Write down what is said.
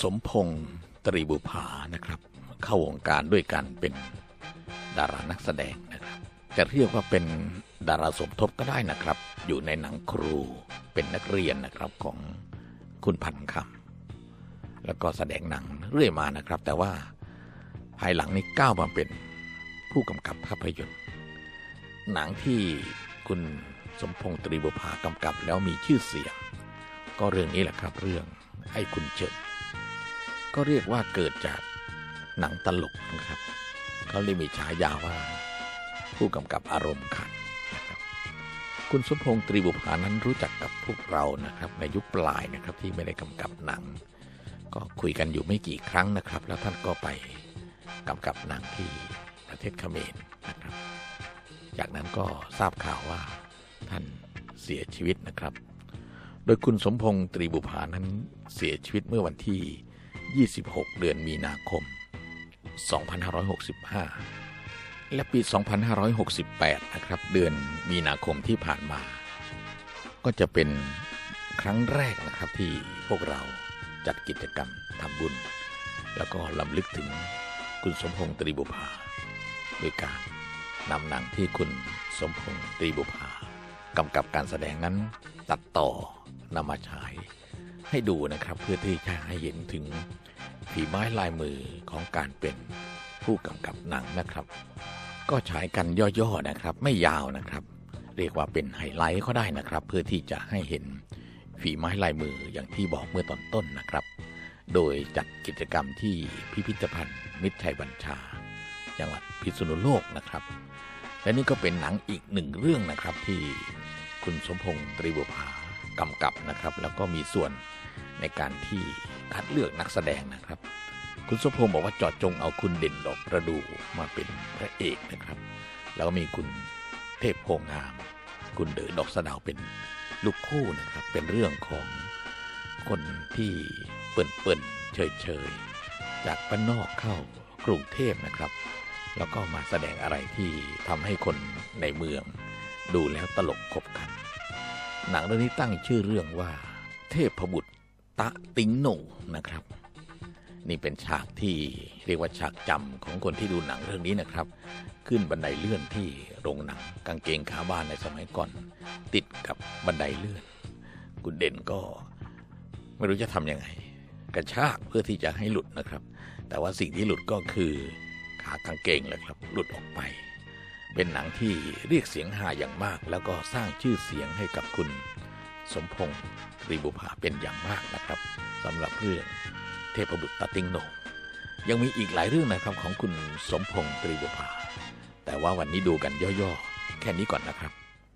สมพงษ์ตรีบุภานะครับ เข้าวงการด้วยกันเป็นดารานักแสดงนะครับ จะเรียกว่าเป็นดาราสมทบก็ได้นะครับ อยู่ในหนังครูเป็นนักเรียนนะครับของคุณพันคำแล้วก็แสดงหนังเรื่อยมานะครับ แต่ว่าภายหลังนี้ก้าวมาเป็นผู้กำกับภาพยนตร์ หนังที่คุณสมพงษ์ตรีบุภากำกับแล้วมีชื่อเสียง ก็เรื่องนี้แหละครับเรื่องไอ้คุณเจิด ก็เรียกว่าเกิดจากหนังตลกนะครับเขาเลยมีฉายาว่า ผู้กำกับอารมณ์ขันนะครับคุณสมพงษ์ตรีบุภานั้นรู้จักกับพวกเรานะครับ ในยุคปลายนะครับที่ไม่ได้กำกับหนัง ก็คุยกันอยู่ไม่กี่ครั้งนะครับ แล้วท่านก็ไปกำกับหนังที่ประเทศเขมรนะครับ จากนั้นก็ทราบข่าวว่าท่านเสียชีวิตนะครับ โดยคุณสมพงษ์ตรีบุภานั้นเสียชีวิตเมื่อวันที่ 26 เดือนมีนาคม 2565 และปี 2568 นะครับ เดือนมีนาคมที่ผ่านมา ก็จะเป็นครั้งแรกนะครับที่พวกเราจัดกิจกรรมทำบุญ แล้วก็ลำลึกถึงคุณสมพงษ์ตรีบุภาโดยการนำหนังที่คุณสมพงษ์ตรีบุภากำกับการแสดงนั้นตัดต่อนำมาฉาย ให้ดูนะครับ เพื่อที่จะให้เห็นถึงฝีไม้ลายมือของการเป็นผู้กำกับหนังนะครับ ก็ฉายกันย่อๆนะครับ ไม่ยาวนะครับ เรียกว่าเป็นไฮไลท์ก็ได้นะครับ เพื่อที่จะให้เห็นฝีไม้ลายมืออย่างที่บอกเมื่อตอนต้นนะครับ โดยจัดกิจกรรมที่พิพิธภัณฑ์ มิตรชัยบัญชา จังหวัดพิษณุโลกนะครับ และนี่ก็เป็นหนังอีกหนึ่งเรื่องนะครับที่คุณสมพงษ์ตรีบุภากำกับนะครับ แล้วก็มีส่วน ในการที่คัดเลือกนักแสดงนะครับ คุณสมพงษ์บอกว่าจอดจงเอาคุณเด่นดอกประดูมาเป็นพระเอกนะครับ แล้วก็มีคุณเทพโพงาม คุณเดอดอกสะดาวเป็นลูกคู่นะครับ เป็นเรื่องของคนที่เปิ่นเปิ่นเฉยเฉยจากบ้านนอกเข้ากรุงเทพนะครับ แล้วก็มาแสดงอะไรที่ทำให้คนในเมือง ดูแล้วตลกขบขัน หนังเรื่องนี้ตั้งชื่อเรื่องว่า เทพบุตร ตะติงหน่งนะครับ นี่เป็นฉากที่เรียกว่าฉากจำของคนที่ดูหนังเรื่องนี้นะครับ ขึ้นบันไดเลื่อนที่โรงหนังกางเกงขาบ้านในสมัยก่อน ติดกับบันไดเลื่อนคุณเด่นก็ไม่รู้จะทำยังไง กระชากเพื่อที่จะให้หลุดนะครับ แต่ว่าสิ่งที่หลุดก็คือขากางเกงเลยครับ หลุดออกไป เป็นหนังที่เรียกเสียงฮาอย่างมาก แล้วก็สร้างชื่อเสียงให้กับคุณ สมพงษ์ตรีบุภาเป็นอย่างมากนะครับสำหรับเรื่องเทพบุตรตาติงโหนงยังมีอีกหลายเรื่องนะครับของคุณสมพงษ์ตรีบุภาแต่ว่าวันนี้ดูกันย่อๆ แค่นี้ก่อนนะครับ